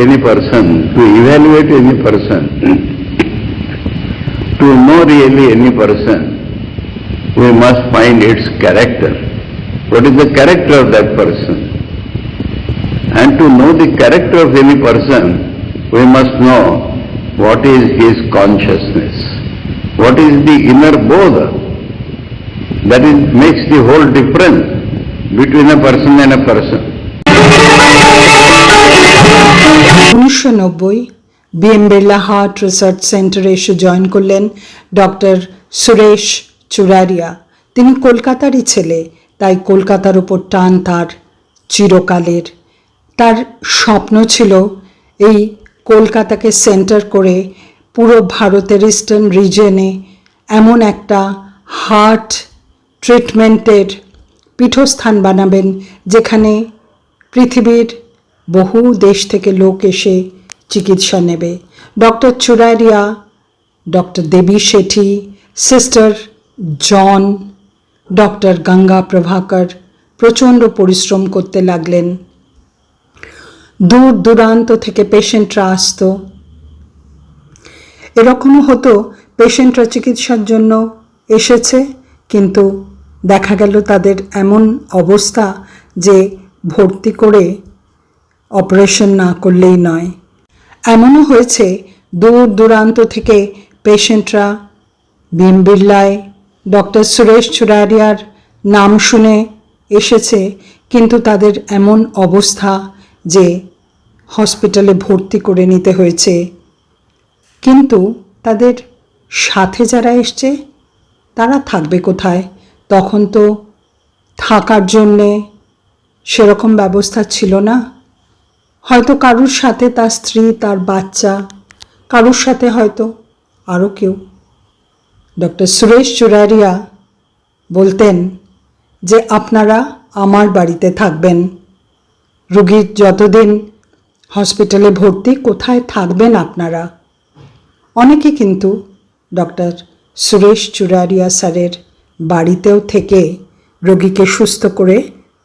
any person, to evaluate any person, to know really any person, we must find its character. What is the character of that person? And to know the character of any person, we must know what is his consciousness, what is the inner bodha. That is, makes the whole difference between a person and a person. উনিশশো নব্বই BM Birla heart research সেন্টারে এসে join করলেন doctor Suresh চুরারিয়া। তিনি কলকাতারই ছেলে, তাই কলকাতার উপর টান তার চিরকালের। তার স্বপ্ন ছিল এই কলকাতাকে সেন্টার করে পুরো ভারতের ইস্টার্ন রিজনে এমন একটা হার্ট ট্রিটমেন্টের পীঠস্থান বানাবেন যেখানে পৃথিবীর বহু দেশ থেকে লোক এসে চিকিৎসা নেবে। Doctor Churaria doctor Devi Shetty, sister John, doctor Ganga Prabhakar প্রচণ্ড পরিশ্রম করতে লাগলেন। দূর দূরান্ত থেকে পেশেন্টরা আসতো। এরকমও হতো, পেশেন্টরা চিকিৎসার জন্য এসেছে, কিন্তু দেখা গেল তাদের এমন অবস্থা যে ভর্তি করে অপারেশন না করলেই নয়। এমনও হয়েছে দূর দূরান্ত থেকে পেশেন্টরা ভীম বিড়লায়, ডক্টর সুরেশ চুরারিয়ার নাম শুনে এসেছে, কিন্তু তাদের এমন অবস্থা যে হসপিটালে ভর্তি করে নিতে হয়েছে। কিন্তু তাদের সাথে যারা এসছে, তারা থাকবে কোথায়? তখন তো থাকার জন্যে সেরকম ব্যবস্থা ছিল না। হয়তো কারুর সাথে তার স্ত্রী, তার বাচ্চা, কারুর সাথে হয়তো আরও কেউ। ডক্টর সুরেশ চুরারিয়া বলতেন যে, আপনারা আমার বাড়িতে থাকবেন। রুগীর যতদিন হসপিটালে ভর্তি, কোথায় থাকবেন আপনারা? অনেকে কিন্তু ডক্টর সুরেশ চুরারিয়া স্যারের বাড়িতেও থেকে রোগীকে সুস্থ করে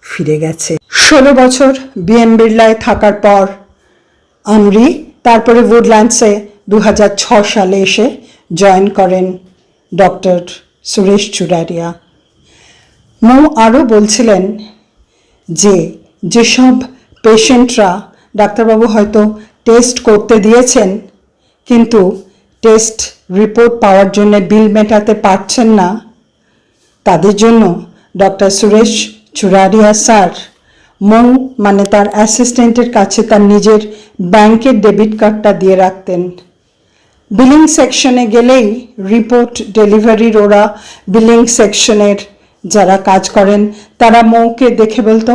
ফিরে গেছে। ষোলো বছর বিএম বিড়লায় থাকার পর আমরি তারপরে উডল্যান্ডসে দু সালে এসে জয়েন করেন ডক্টর সুরেশ চুরারিয়া মৌ আরও বলছিলেন যে, যেসব পেশেন্টরা ডাক্তারবাবু হয়তো টেস্ট করতে দিয়েছেন, কিন্তু টেস্ট রিপোর্ট পাওয়ার জন্য বিল মেটাতে পারছেন না, তাদের জন্য ডক্টর সুরেশ চুরারিয়া স্যার। মৌ মানে তার অ্যাসিস্ট্যান্টের কাছে তার নিজের ব্যাংকের ডেবিট কার্ডটা দিয়ে রাখতেন। বিলিং সেকশনে গেলেই রিপোর্ট ডেলিভারির ওরা বিলিং সেকশনের যারা কাজ করেন, তারা মৌকে দেখে বলতো,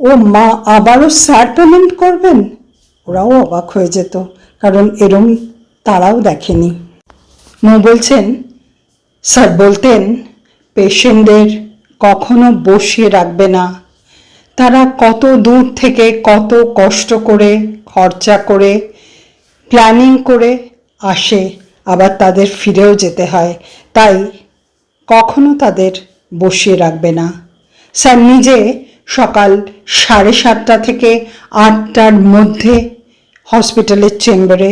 ও মা, আবারও স্যার পেমেন্ট করবেন? ওরাও অবাক হয়ে যেত, কারণ এরম তারাও দেখেনি। মৌ বলছেন, স্যার বলতেন, পেশেন্টদের কখনো বসিয়ে রাখবে না। তারা কত দূর থেকে কত কষ্ট করে, খরচা করে প্ল্যানিং করে আসে, আবার তাদের ফিরেও যেতে হয়। তাই কখনো তাদের বসিয়ে রাখবে না। স্যার, নিজে সকাল সাড়ে সাতটা থেকে আটটার মধ্যে হসপিটালের চেম্বারে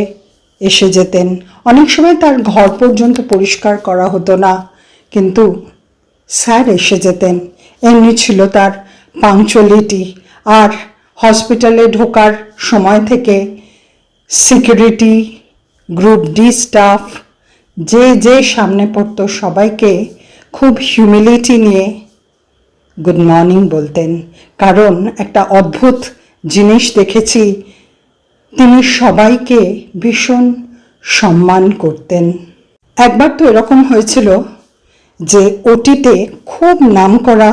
এসে যেতেন। অনেক সময় তার ঘর পর্যন্ত পরিষ্কার করা হতো না, কিন্তু স্যার এসে যেতেন। এমনি ছিল তার পাংচুয়ালিটি আর হসপিটালে ঢোকার সময় থেকে সিকিউরিটি গ্রুপ ডি স্টাফ যে যে সামনে পড়ত সবাইকে খুব হিউমিলিটি নিয়ে গুড মর্নিং বলতেন। কারণ একটা অদ্ভুত জিনিস দেখেছি, তিনি সবাইকে ভীষণ সম্মান করতেন। একবার তো এরকম হয়েছিল যে ওটিতে খুব নামকরা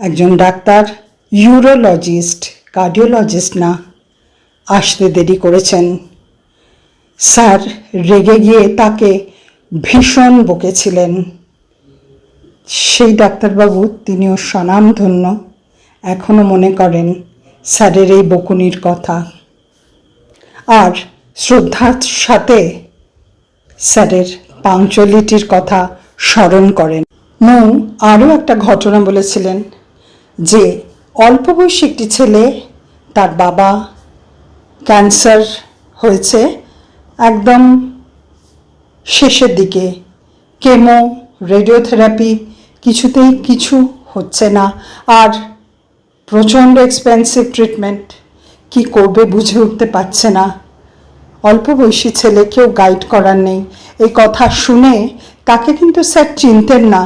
একজন ডাক্তার, ইউরোলজিস্ট, কার্ডিওলজিস্ট না, আসতে দেরি করেছেন। স্যার রেগে গিয়ে তাকে ভীষণ বকেছিলেন। সেই ডাক্তারবাবু তিনিও স্বনামধন্য এখনও মনে করেন স্যারের এই বকুনির কথা। আর শ্রদ্ধার সাথে স্যারের পাঞ্চলিটির কথা স্মরণ করেন। মৌ আরও একটা ঘটনা বলেছিলেন যে অল্প বয়সী একটি ছেলে তার বাবা ক্যান্সার হয়েছে একদম শেষের দিকে। কেমো, রেডিওথেরাপি কিছুতেই কিছু হচ্ছে না আর প্রচণ্ড এক্সপেন্সিভ ট্রিটমেন্ট কি করবে বুঝে উঠতে পারছে না। অল্প বয়সী ছেলে কেউ গাইড করার নেই। এই কথা শুনে তাকে কিন্তু স্যার চিনতেন না।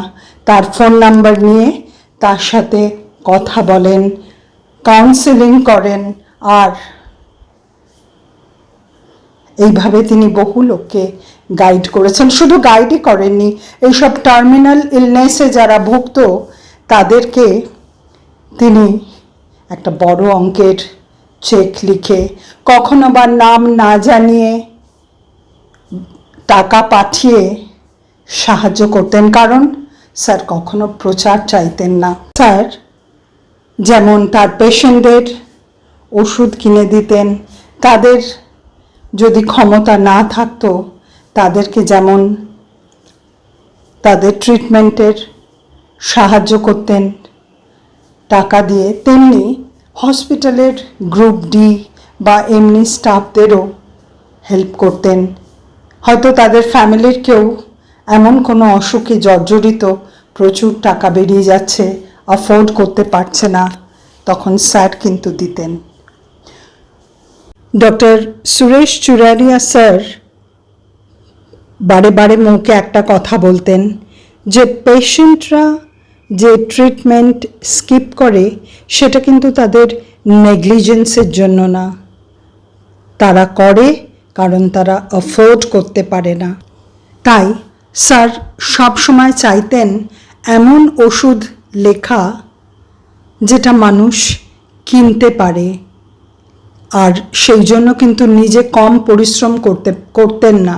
তার ফোন নাম্বার নিয়ে তার সাথে কথা বলেন কাউন্সেলিং করেন আর এইভাবে তিনি বহু লোককে গাইড করেছেন। শুধু গাইডই করেননি, এইসব টার্মিনাল ইলনেসে যারা ভুক্ত তাদেরকে তিনি একটা বড় অঙ্কের চেক লিখে কখনো বা নাম না জানিয়ে টাকা পাঠিয়ে সাহায্য করতেন, কারণ স্যার কখনো প্রচার চাইতেন না। স্যার যেমন তার পেশেন্টদের ওষুধ কিনে দিতেন, তাদের যদি ক্ষমতা না থাকতো, তাদেরকে যেমন তাদের ট্রিটমেন্টের সাহায্য করতেন, টাকা দিয়ে, তেমনি হসপিটালের গ্রুপ ডি বা এমনি স্টাফদেরও হেল্প করতেন। হয়তো তাদের ফ্যামিলির কেউ এমন কোনো অসুখে জর্জরিত প্রচুর টাকা বেরিয়ে যাচ্ছে অ্যাফোর্ড করতে পারছে না, তখন স্যার কিন্তু দিতেন। ডক্টর সুরেশ চুরারিয়া স্যার বারে বারে মুখে একটা কথা বলতেন যে পেশেন্টরা যে ট্রিটমেন্ট স্কিপ করে, সেটা কিন্তু তাদের নেগলিজেন্সের জন্য না। তারা করে কারণ তারা অ্যাফোর্ড করতে পারে না। তাই স্যার সবসময় চাইতেন এমন ওষুধ লেখা যেটা মানুষ কিনতে পারে। আর সেই জন্য কিন্তু নিজে কম পরিশ্রম করতে, করতেন না।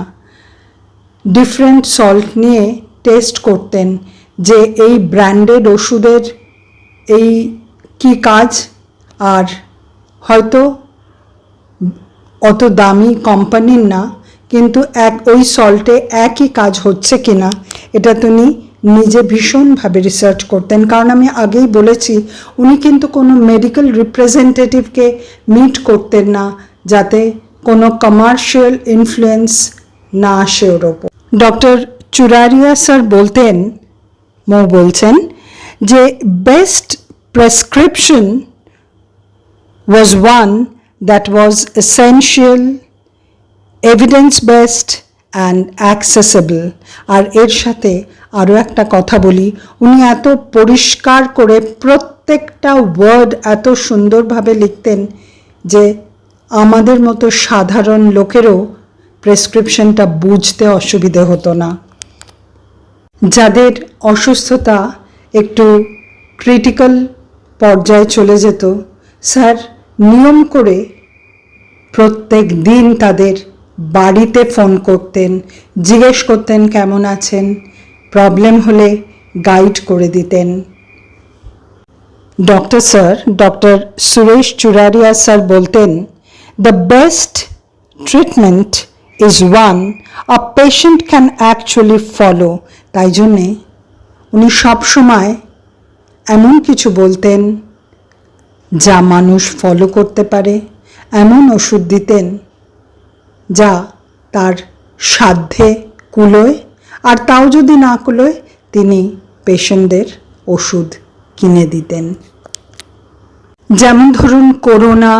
ডিফারেন্ট সল্ট নিয়ে টেস্ট করতেন যে এই ব্র্যান্ডেড ওষুধের এই কি কাজ, আর হয়তো অত দামি কোম্পানির না। কিন্তু এক ওই সল্টে একই কাজ হচ্ছে কি না এটা তিনি নিজে ভীষণভাবে রিসার্চ করতেন। কারণ আমি আগেই বলেছি উনি কিন্তু কোনো মেডিকেল রিপ্রেজেন্টেটিভকে মিট করতেন না যাতে কোনো কমার্শিয়াল ইনফ্লুয়েন্স না আসে ওর ওপর। ডক্টর চুরারিয়া স্যার বলতেন মৌ বলছেন যে best prescription was one that was essential, evidence based and accessible আর এর সাথে আরও একটা কথা বলি, উনি এত পরিষ্কার করে প্রত্যেকটা ওয়ার্ড এত সুন্দরভাবে লিখতেন যে আমাদের মতো সাধারণ লোকেরও প্রেসক্রিপশনটা বুঝতে অসুবিধে হতো না। যাদের অসুস্থতা একটু ক্রিটিক্যাল পর্যায়ে চলে যেত, স্যার নিয়ম করে প্রত্যেক দিন তাদের বাড়িতে ফোন করতেন, জিজ্ঞেস করতেন কেমন আছেন, প্রবলেম হলে গাইড করে দিতেন। Doctor sir, doctor Suresh Churaria sir বলতেন the best treatment is one a patient can actually follow তাই জন্যে উনি সবসময় এমন কিছু বলতেন, যা মানুষ ফলো করতে পারে, এমন ওষুধ দিতেন যা তার সাধ্যে কুলোয়, আর তাও যদি না কুলোয়, তিনি পেশেন্টদের ওষুধ কিনে দিতেন। যেমন ধরুন করোনা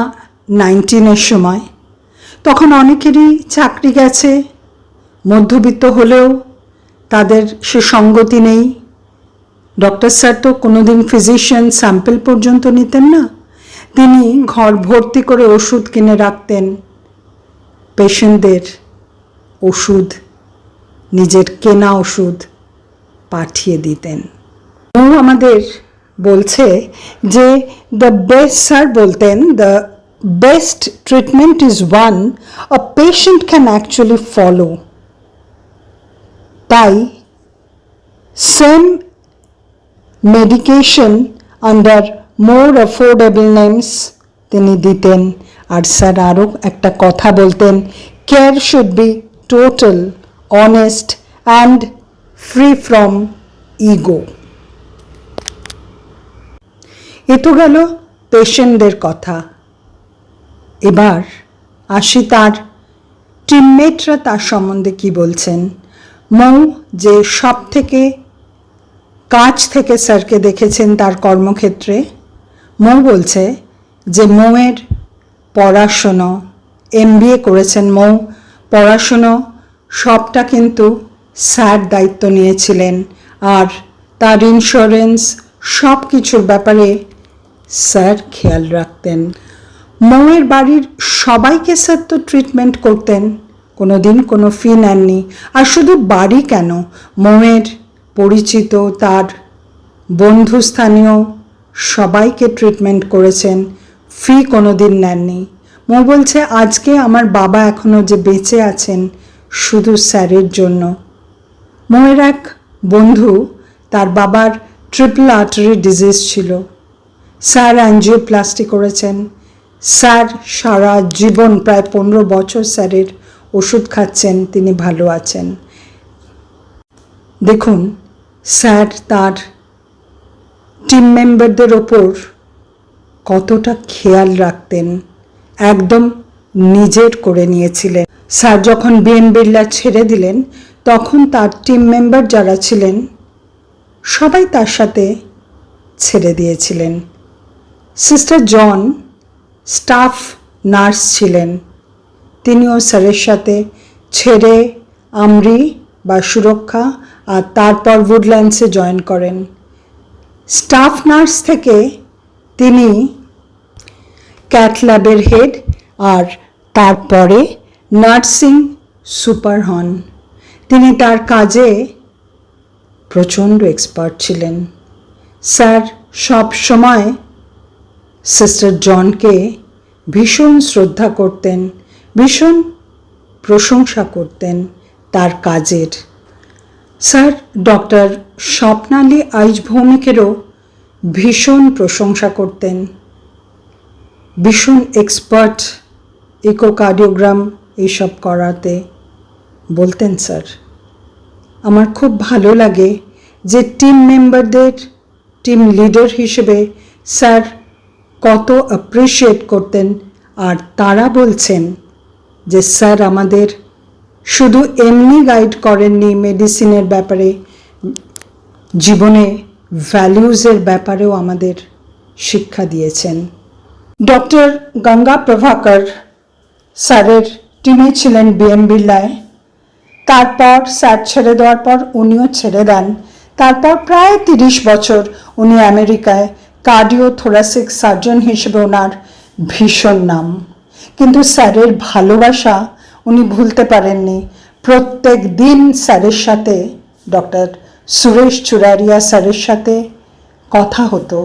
নাইন্টিনের সময়, তখন অনেকেরই চাকরি গেছে, মধ্যবিত্ত হলেও তাদের সে সঙ্গতি নেই। ডক্টর স্যার তো কোনোদিন ফিজিশিয়ান স্যাম্পেল পর্যন্ত নিতেন না, তিনি ঘর ভর্তি করে ওষুধ কিনে রাখতেন। পেশেন্টদের ওষুধ, নিজের কেনা ওষুধ পাঠিয়ে দিতেন। ও আমাদের বলছে যে দ্য বেস্ট স্যার বলতেন the best treatment is one a patient can actually follow তাই same medication under more affordable names তিনি দিতেন। আর স্যার আরও একটা কথা বলতেন care should be total honest and free from ego এ তো গেল পেশেন্টদের কথা। এবার আসি তার টিমমেটরা তার সম্বন্ধে কি বলছেন। মৌ যে সব থেকে কাছ থেকে স্যারকে দেখেছেন তার কর্মক্ষেত্রে, মৌ বলছে যে মৌয়ের পড়াশুনো। এম করেছেন মৌ। পড়াশুনো সবটা কিন্তু স্যার দায়িত্ব নিয়েছিলেন। আর তার ইন্স্যুরেন্স সব কিছুর ব্যাপারে স্যার খেয়াল রাখতেন। মৌয়ের বাড়ির সবাইকে স্যার তো ট্রিটমেন্ট করতেন। কোনো দিন কোনো ফি নেননি। আর শুধু বাড়ি কেন? মৌয়ের পরিচিত, তার বন্ধুস্থানীয় সবাইকে ট্রিটমেন্ট করেছেন। ফি কোনো দিন নেননি। মৌ বলছে, আজকে আমার বাবা এখনও যে বেঁচে আছেন, শুধু স্যারের জন্য। মোয়ের এক বন্ধু, তার বাবার ট্রিপল আর্টারি ডিজিজ ছিল। স্যার অ্যাঞ্জিওপ্লাস্টি করেছেন। স্যার সারা জীবন প্রায় পনেরো বছর স্যারের ওষুধ খাচ্ছেন, তিনি ভালো আছেন। দেখুন, স্যার তার টিম মেম্বারদের ওপর কতটা খেয়াল রাখতেন, একদম নিজের করে নিয়েছিলেন। স্যার যখন বিএন বিড়লা ছেড়ে দিলেন, তখন তার টিম মেম্বার যারা ছিলেন, সবাই তার সাথে ছেড়ে দিয়েছিলেন। সিস্টার জন স্টাফ নার্স ছিলেন। তিনিও স্যারের সাথে ছেড়ে আমরি বা সুরক্ষা আর তারপর উডল্যান্ডসে জয়েন করেন। স্টাফ নার্স থেকে তিনি ক্যাট ল্যাবের হেড আর তারপরে নার্সিং সুপার হন তিনি তার কাজে প্রচণ্ড এক্সপার্ট ছিলেন। স্যার, সব সময় সিস্টার জনকে ভীষণ শ্রদ্ধা করতেন, ভীষণ প্রশংসা করতেন তার কাজের। স্যার ডক্টর স্বপ্নালী আইজ ভৌমিকেরও ভীষণ প্রশংসা করতেন। ভীষণ এক্সপার্ট ইকোকার্ডিওগ্রাম এইসব করাতে বলতেন স্যার। আমার খুব ভালো লাগে যে টিম মেম্বারদের টিম লিডার হিসেবে স্যার কত অ্যাপ্রিসিয়েট করতেন আর তারা বলছেন যে স্যার আমাদের শুধু এমনি গাইড করেননি মেডিসিনের ব্যাপারে, জীবনে ভ্যালিউজের ব্যাপারেও আমাদের শিক্ষা দিয়েছেন। ডক্টর গঙ্গা প্রভাকর স্যারের টিমে ছিলেন বিএম বিড়লায় তারপর স্যার ছেড়ে দেওয়ার পর উনিও ছেড়ে দেন তারপর প্রায় তিরিশ বছর উনি আমেরিকায় কার্ডিও থোরাসিক সার্জন হিসেবে ওনার ভীষণ নাম কিন্তু স্যারের ভালোবাসা উনি ভুলতে পারেননি প্রত্যেক দিন স্যারের সাথে ডক্টর সুরেশ চুরারিয়া স্যারের সাথে কথা হতো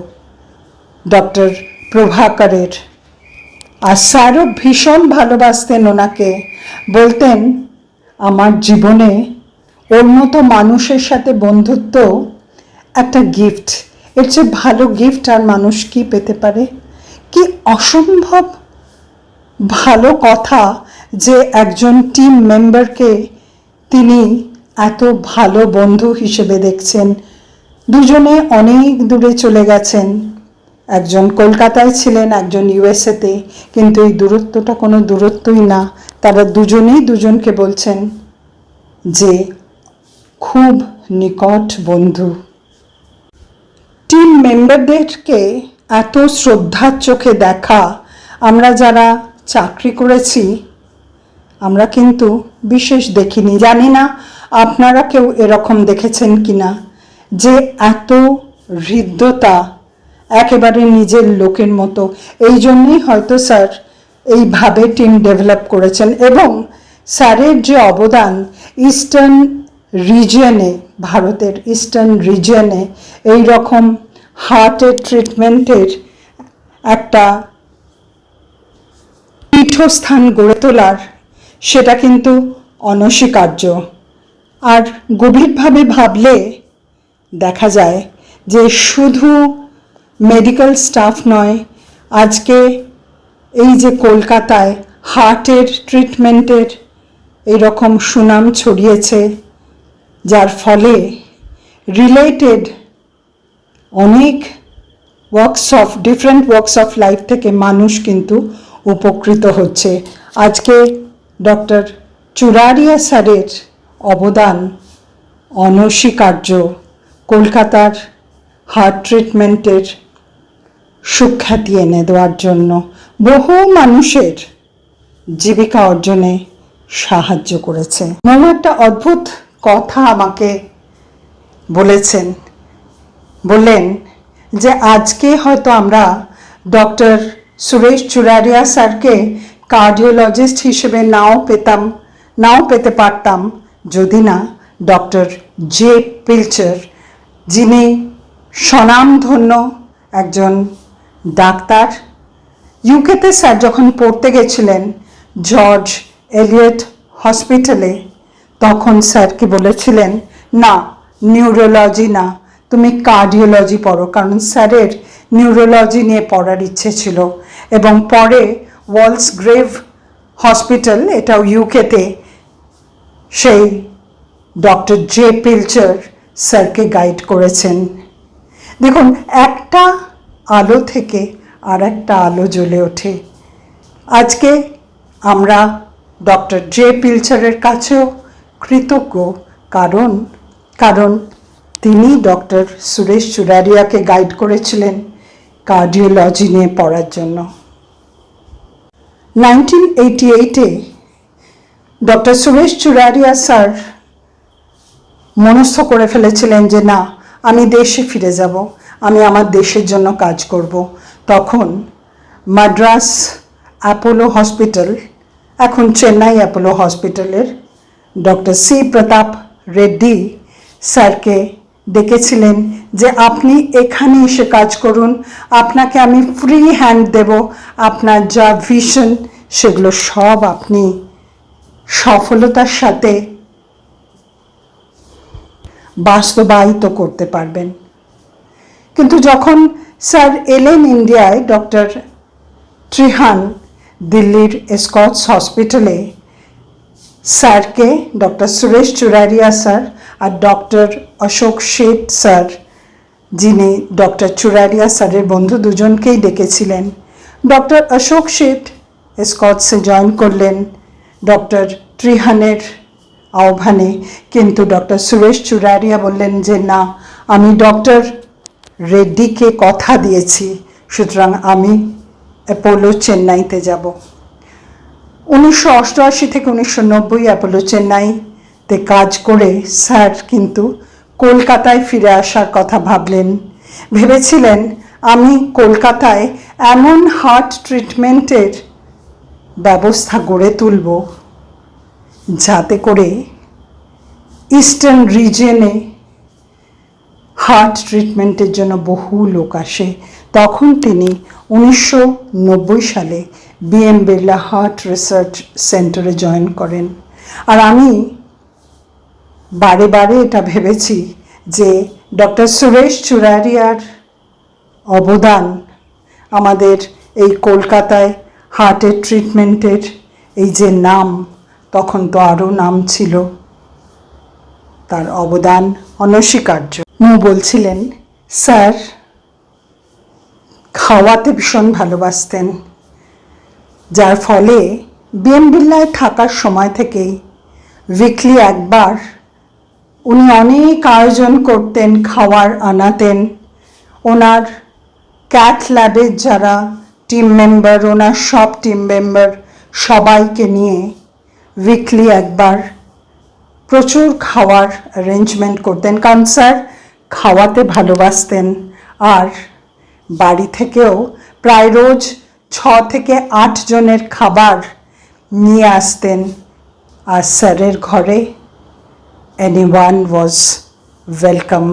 ডক্টর প্রভাকরের। আর স্যারও ভীষণ ভালোবাসতেন ওনাকে। বলতেন, আমার জীবনে ওর মতো মানুষের সাথে বন্ধুত্ব একটা গিফট এর চেয়ে ভালো গিফট আর মানুষ কি পেতে পারে? কি অসম্ভব ভালো কথা যে একজন টিম মেম্বারকে তিনি এত ভালো বন্ধু হিসেবে দেখছেন। দুজনে অনেক দূরে চলে গেছেন। একজন কলকাতায় ছিলেন, একজন ইউএসএতে কিন্তু এই দূরত্বটা কোনো দূরত্বই না। তারা দুজনেই দুজনকে বলছেন যে, খুব নিকট বন্ধু। টিম মেম্বারদেরকে এত শ্রদ্ধার চোখে দেখা, আমরা যারা চাকরি করেছি, আমরা কিন্তু বিশেষ দেখিনি। জানি না আপনারা কেউ এরকম দেখেছেন কিনা, যে এত হৃদ্যতা একেবারে নিজের লোকের মতো। এই জন্যই হয়তো স্যার এইভাবে টিম ডেভেলপ করেছেন এবং স্যারের যে অবদান ইস্টার্ন রিজিয়নে ভারতের ইস্টার্ন রিজিয়নে এই রকম হার্টের ট্রিটমেন্টের একটা পীঠস্থান গড়ে তোলার, সেটা কিন্তু অনস্বীকার্য। আর গভীরভাবে ভাবলে দেখা যায় যে শুধু মেডিকেল স্টাফ নয়। আজকে এই যে কলকাতায় হার্টের ট্রিটমেন্টের এইরকম সুনাম ছড়িয়েছে, যার ফলে রিলেটেড অনেক works of different works of life থেকে মানুষ কিন্তু উপকৃত হচ্ছে। আজকে ডক্টর চুরারিয়া স্যারের অবদান অনস্বীকার্য। কলকাতার হার্ট ট্রিটমেন্টের সুখ্যাতি এনে দেওয়ার জন্য বহু মানুষের জীবিকা অর্জনে সাহায্য করেছে। মোমো একটা অদ্ভুত কথা আমাকে বলেছেন, বললেন যে আজকে হয়তো আমরা ডক্টর সুরেশ চুরারিয়া স্যারকে কার্ডিওলজিস্ট হিসেবে নাও পেতাম, নাও পেতে পারতাম, যদি না ডক্টর জে পিলচার, যিনি স্বনামধন্য একজন ডাক্তার। ইউকেতে স্যার যখন পড়তে গেছিলেন জর্জ এলিয়ট হসপিটালে তখন স্যারকে বলেছিলেন, না নিউরোলজি না, তুমি কার্ডিওলজি পড়ো। কারণ স্যারের নিউরোলজি নিয়ে পড়ার ইচ্ছে ছিল। এবং পরে ওয়ালস গ্রেভ হসপিটাল এটাও ইউকেতে সেই ডক্টর জে পিলচার স্যারকে গাইড করেছেন। দেখুন, একটা আলো থেকে আর একটা আলো জ্বলে ওঠে। আজকে আমরা ডক্টর জে পিলচারের কাছেও কৃতজ্ঞ, কারণ কারণ তিনি ডক্টর সুরেশ চুরারিয়াকে গাইড করেছিলেন কার্ডিওলজি নিয়ে পড়ার জন্য। নাইনটিন এইটি এইটে ডক্টর সুরেশ চুরারিয়া স্যার মনস্থ করে ফেলেছিলেন যে, না, আমি দেশে ফিরে যাব। আমি আমার দেশের জন্য কাজ করব। তখন মাদ্রাস অ্যাপোলো হসপিটাল, এখন চেন্নাই অ্যাপোলো হসপিটালের ডক্টর সি প্রতাপ রেড্ডি স্যারকে ডেকেছিলেন যে আপনি এখানে এসে কাজ করুন, আপনাকে আমি ফ্রি হ্যান্ড দেব, আপনার যা ভিশন সেগুলো সব আপনি সফলতার সাথে বাস্তবায়িত করতে পারবেন। কিন্তু যখন স্যার এলেন ইন্ডিয়ায় ডক্টর ত্রিহান দিল্লির এসকটস হসপিটালে, স্যারকে ডক্টর সুরেশ চুরারিয়া স্যার আর ডক্টর অশোক শেঠ স্যার, যিনি ডক্টর চুরারিয়া স্যারের বন্ধু দুজনকেই ডেকেছিলেন, ডক্টর অশোক শেঠ এসকটসে জয়েন করলেন ডক্টর ত্রিহানের আহ্বানে। কিন্তু ডক্টর সুরেশ চুরারিয়া বললেন যে, না, আমি ডক্টর রেড্ডিকে কথা দিয়েছি, সুতরাং আমি অ্যাপোলো চেন্নাইতে যাব। উনিশশো অষ্টআশি থেকে উনিশশো নব্বই অ্যাপোলো চেন্নাইতে কাজ করে স্যার কিন্তু কলকাতায় ফিরে আসার কথা ভাবলেন। ভেবেছিলেন আমি কলকাতায় এমন হার্ট ট্রিটমেন্টের ব্যবস্থা গড়ে তুলব, যাতে করে ইস্টার্ন রিজিয়নে হার্ট ট্রিটমেন্টের জন্য বহু লোক আসে। তখন তিনি উনিশশো নব্বই সালে B M Birla heart research সেন্টারে জয়েন করেন। আর আমি বারে বারে এটা ভেবেছি যে ডক্টর সুরেশ চুরারিয়ার অবদান আমাদের এই কলকাতায় হার্টের ট্রিটমেন্টের এই যে নাম, তখন তো আরও নাম ছিল। তার অবদান অনস্বীকার্য। মু বলছিলেন, স্যার, খাওয়াতে ভীষণ ভালোবাসতেন। যার ফলে বিএম বিল্লায় থাকার সময় থেকেই উইকলি একবার উনি অনেক আয়োজন করতেন, খাওয়ার, আনাতেন। ওনার ক্যাথ ল্যাবের যারা টিম মেম্বার ওনার সব টিম মেম্বার সবাইকে নিয়ে উইকলি একবার প্রচুর খাওয়ার অ্যারেঞ্জমেন্ট করতেন। কারণ স্যার খাওয়াতে ভালোবাসতেন। আর বাড়ি থেকেও প্রায় রোজ ছ থেকে আট জনের খাবার নিয়ে আসতেন। আর স্যারের ঘরে any one was welcome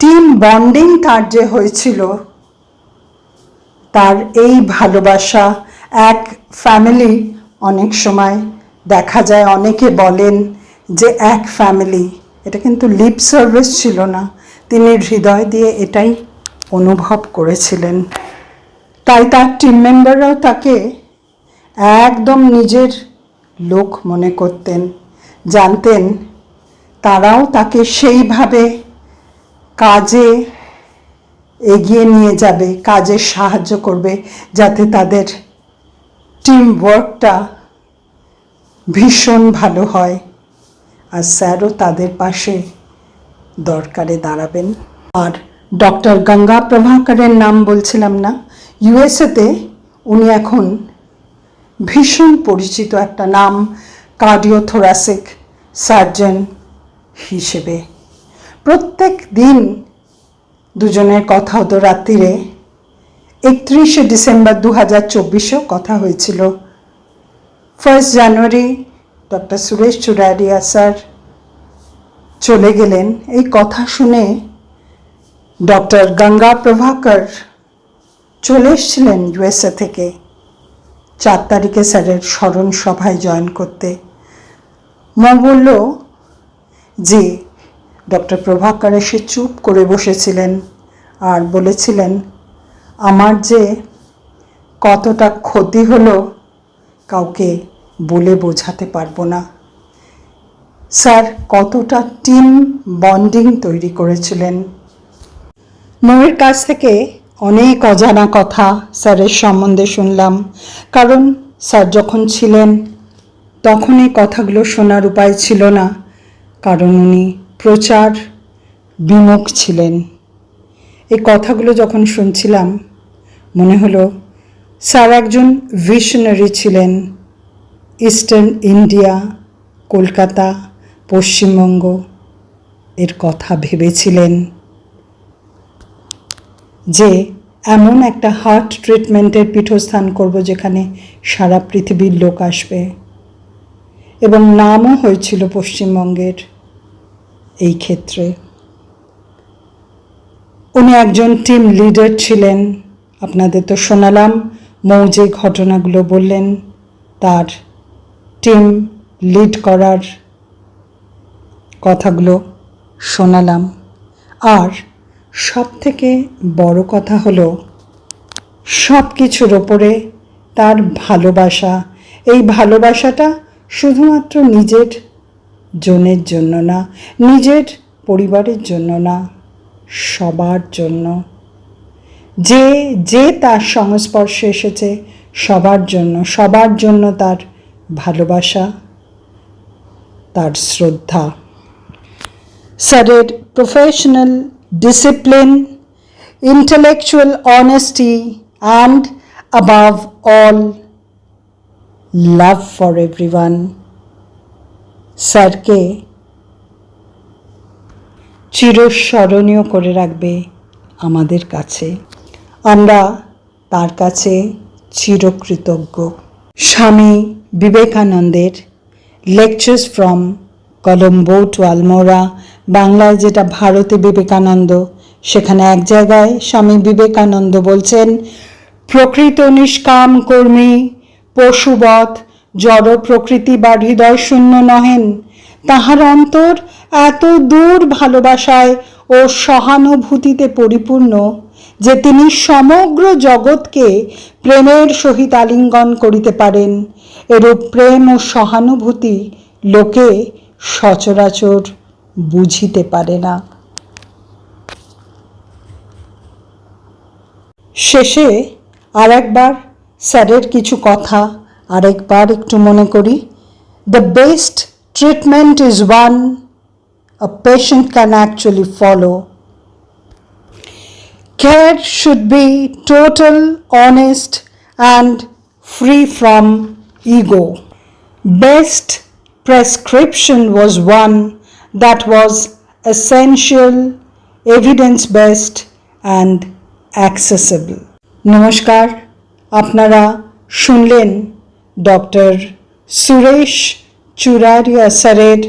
team bonding তার যে হয়েছিল, তার এই ভালোবাসা এক ফ্যামিলি অনেক সময় দেখা যায়, অনেকে বলেন যে এক ফ্যামিলি এটা কিন্তু লিপ সার্ভিস ছিল না। তিনি হৃদয় দিয়ে এটাই অনুভব করেছিলেন। তাই তার টিম মেম্বাররাও তাকে একদম নিজের লোক মনে করতেন, জানতেন, তারাও তাকে সেইভাবে কাজে এগিয়ে নিয়ে যাবে, কাজে সাহায্য করবে, যাতে তাদের টিম ওয়ার্কটা ভীষণ ভালো হয়। আর স্যারও তাদের পাশে দরকারে দাঁড়াবেন। আর ডক্টর গঙ্গা প্রভাকরের নাম বলছিলাম না, ইউএসএতে উনি এখন ভীষণ পরিচিত একটা নাম, কার্ডিওথোরাসিক সার্জন হিসেবে। প্রত্যেক দিন দুজনের কথা হতো রাত্রিরে। একত্রিশে ডিসেম্বর দু হাজার চব্বিশেও কথা হয়েছিল। First January doctor Suresh Churaria sir চলে গেলেন। এই কথা শুনে ডক্টর গঙ্গা প্রভাকর চলে এসেছিলেন ইউএসএ থেকে। চার তারিখে স্যারের স্মরণ সভায় জয়েন করতে। ম বলল যে ডক্টর প্রভাকর এসে চুপ করে বসেছিলেন আর বলেছিলেন, আমার যে কতটা ক্ষতি হলো কাউকে বলে বোঝাতে পারব না। স্যার, কতটা টিম বন্ডিং তৈরি করেছিলেন। ময়ের কাছ থেকে অনেক অজানা কথা স্যারের সম্বন্ধে শুনলাম, কারণ স্যার যখন ছিলেন, তখন এই কথাগুলো শোনার উপায় ছিল না, কারণ উনি প্রচার বিমুখ ছিলেন। এই কথাগুলো যখন শুনছিলাম, মনে হলো স্যার একজন ভিশনারি ছিলেন ইস্টার্ন ইন্ডিয়া, কলকাতা, পশ্চিমবঙ্গ এর কথা ভেবেছিলেন যে এমন একটা হার্ট ট্রিটমেন্টের পীঠস্থান করব যেখানে সারা পৃথিবীর লোক আসবে। এবং নামও হয়েছিল পশ্চিমবঙ্গের এই ক্ষেত্রে। উনি একজন টিম লিডার ছিলেন। আপনাদের তো শোনালাম মৌ যে ঘটনাগুলো বললেন, তার টিম লিড করার কথাগুলো শোনালাম। আর সব থেকে বড় কথা হলো সব কিছুর ওপরে তার ভালোবাসা। এই ভালোবাসাটা শুধুমাত্র নিজের জনের জন্য না, নিজের পরিবারের জন্য না, সবার জন্য। যে যে তার সংস্পর্শে এসেছে সবার জন্য সবার জন্য তার ভালোবাসা, তার শ্রদ্ধা। স্যারের professional discipline intellectual honesty and above all love for everyone স্যারকে চিরস্মরণীয় করে রাখবে আমাদের কাছে। আমরা তার কাছে চিরকৃতজ্ঞ। স্বামী বিবেকানন্দের lectures from Colombo to Almora বাংলায় যেটা ভারতে বিবেকানন্দ, সেখানে এক জায়গায় স্বামী বিবেকানন্দ বলছেন, প্রকৃত নিষ্কাম কর্মী, পশুবৎ, জড় প্রকৃতি বা হৃদয় শূন্য নহেন। তাহার অন্তর এত দূর ভালোবাসায় ও সহানুভূতিতে পরিপূর্ণ যে তিনি সমগ্র জগৎকে প্রেমের সহিত আলিঙ্গন করিতে পারেন। এরূপ প্রেম ও সহানুভূতি লোকে সচরাচর বুঝিতে পারে না শেষে আর একবার স্যারের কিছু কথা আরেকবার একটু মনে করি the best treatment is one a patient can actually follow. Care should be total, honest, and free from ego. Best prescription was one that was essential, evidence based, and accessible. নমস্কার আপনারা শুনলেন ডক্টর সুরেশ চুরারিয়া স্যারের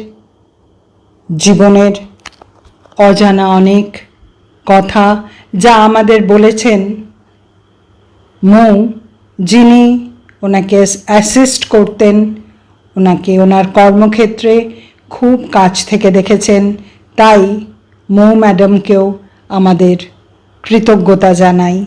জীবনের অজানা অনেক কথা যা আমাদের বলেছেন মৌ যিনি ওনাকে অ্যাসিস্ট করতেন। ওনাকে ওনার কর্মক্ষেত্রে খুব কাছ থেকে দেখেছেন। তাই মৌ ম্যাডামকেও আমাদের কৃতজ্ঞতা জানাই।